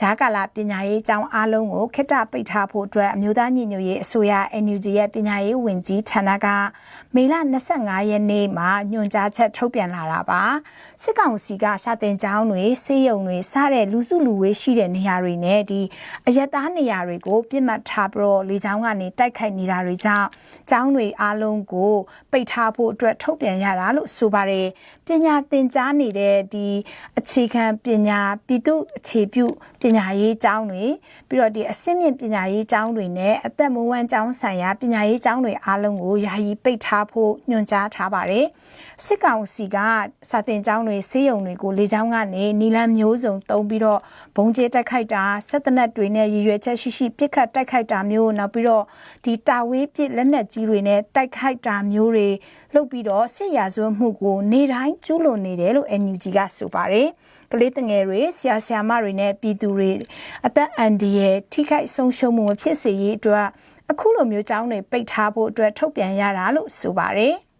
ဂျာကာလာပညာရေးကျောင်းအားလုံးကိုခေတ္တပိတ်ထားဖို့အတွက်အမျိုးသားညီညွတ်ရေးအစိုးရ NUG ရဲ့ပညာရေးဝန်ကြီးဌာနကမေလ25ရက်နေ့မှာညွှန်ကြားချက်ထုတ်ပြန်လာတာပါစစ်ကောင်စီကစာတင်ကျောင်းတွေစေယုံတွေစတဲ့လူစုလူဝေးရှိတဲ့နေရာတွေနဲ့ဒီအရက်သားနေရာတွေကိုပြစ်မှတ်ထားပြီးတော့လေကြောင်းကနေတိုက်ခိုက်နေတာတွေကြောင့်ကျောင်းတွေအားလုံးကိုပိတ်ထားဖို့အတွက်ထုတ်ပြန်ရတာလို့ဆိုပါတယ်ပညာသင်ကြားနေတဲ့ဒီအခြေခံပညာပြည်သူအခြေပြုပညာရေးကျောင်းတွေပြီးတော့ဒီအဆင့်မြင့်ပညာရေးကျောင်းတွေနဲ့အသက်မွေးဝမ်းကျောင်းဆိုင်ရာပညာရေးကျောင်းတွေအားလုံးကိုယာယီပိတ်ထားဖို့ညွှန်ကြားထားပါတယ်စစ်ကောင်စီကစာတင်ကျောင်းတွေဆေးရုံတွေကိုလေကြောင်းကနေနီလန်မျိုးစုံတုံးပြီးတော့ဘုံကျဲတက်ခိုက်တာဆက်တနက်တွေနဲ့ရည်ရွယ်ချက်ရှိရှိပြစ်ခတ်တိုက်ခိုက်တာမျိုးနောက်ပြီးတော့ဒီတာဝေးပစ်လက်နက်ကြီးတွေနဲ့တိုက်ခိုက်တာမျိုးတွေလုပ်ပြီးတော့စစ်ရာဇဝတ်မှုကိုနေတိုင်းကျူးလွန်နေတယ်လို့ NUG ကဆိုပါတယ် ကလေးတငယ်တွေဆရာဆရာမတွေနဲ့ပြည်သူတွေအသက်အန္တရာယ်ထိခိုက်ဆုံးရှုံးမှုမဖြစ်စေရေးအတွက်အခုလိုမျိုးကြောင်းတွေပိတ်ထားဖို့အတွက်ထုတ်ပြန်ရတာလို့ဆိုပါတယ်။